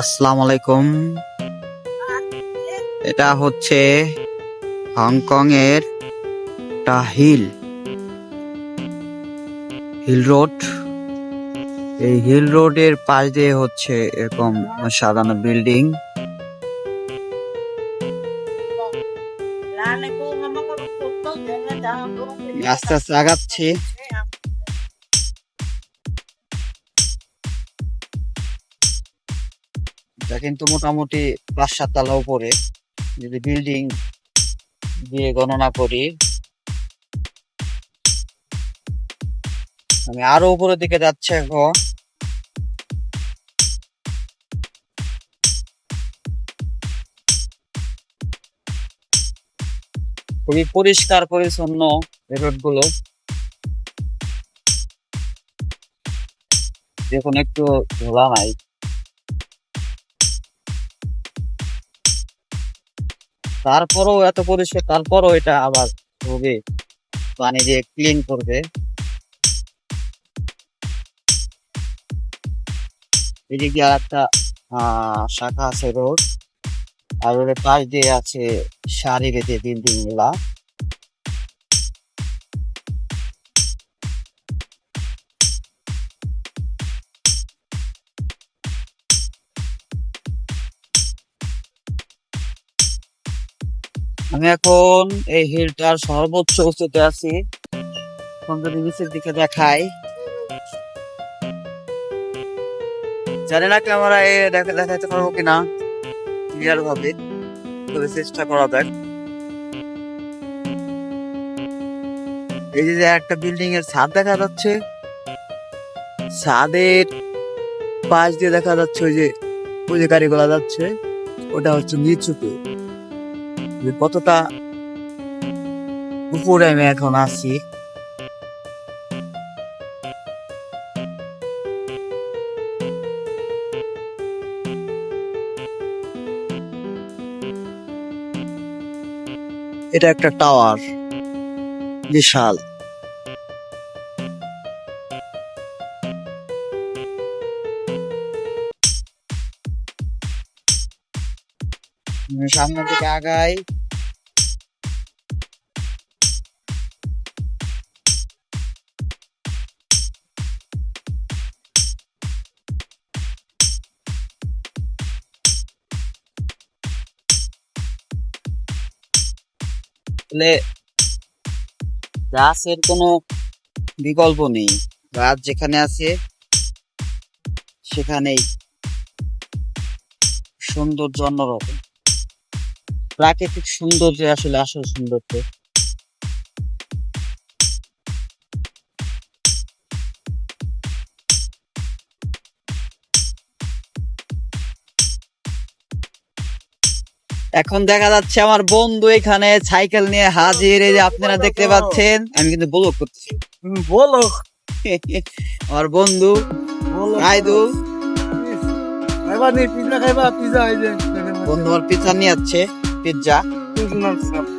আসসালামু আলাইকুম এটা হচ্ছে হংকং এর একটা হিল। Hill road. এই হিল রোডের পাশ দিয়ে হচ্ছে এরকম সাজানো বিল্ডিং। আস্তে আস্তে আগাচ্ছি। এটা কিন্তু মোটামুটি পাঁচ সাত তলা উপরে। যদি বিল্ডিং দিয়ে গণনা করি, আমি আরও উপরের দিকে যাচ্ছে এখন। খুবই পরিষ্কার, পরিচ্ছন্ন রোডগুলো দেখুন, একটু ধোলা নাই। তারপরও এত পরিষ্কার, তারপরও এটা আবার ধোবে পানি দিয়ে ক্লিন করবে। এদিকে আর একটা শাখা আছে রোড। আর ওদের পাশ দিয়ে আছে শাড়ি বেঁধে বিল্ডিংগুলা আমি এখন এই হিলটার সর্বোচ্চ উঁচুতে আছি। এখন যদি নিচের দিকে দেখাই। জানি না ক্যামেরা এ দেখা দেখাতে পারব কিনা। ক্লিয়ার ভাবে। তবে চেষ্টা করা যাক। এই যে একটা বিল্ডিং এর ছাদ দেখা যাচ্ছে। ছাদের পাশ দিয়ে দেখা যাচ্ছে ওই যে ওই যে গাড়িগুলা যাচ্ছে। ওটা হচ্ছে নিচুতে কতটা উপরে আমি এখন আছি। এটা একটা টাওয়ার বিশাল। সামনের দিকে আগাই। গাছের কোনো বিকল্প নেই। গাছ যেখানে আছে সেখানেই সৌন্দর্য অন্যরকম। প্রাকৃতিক সৌন্দর্য আসলে আসল সৌন্দর্য। এখন দেখা যাচ্ছে আমার বন্ধু এখানে সাইকেল নিয়ে হাজির। এই যে আপনারা দেখতে পাচ্ছেন আমি কিন্তু ব্লগ করতেছি। বলো। আমার বন্ধু বলো। আইদুল বন্ধু আমার পিৎজা নিয়ে যাচ্ছে। Pizza international.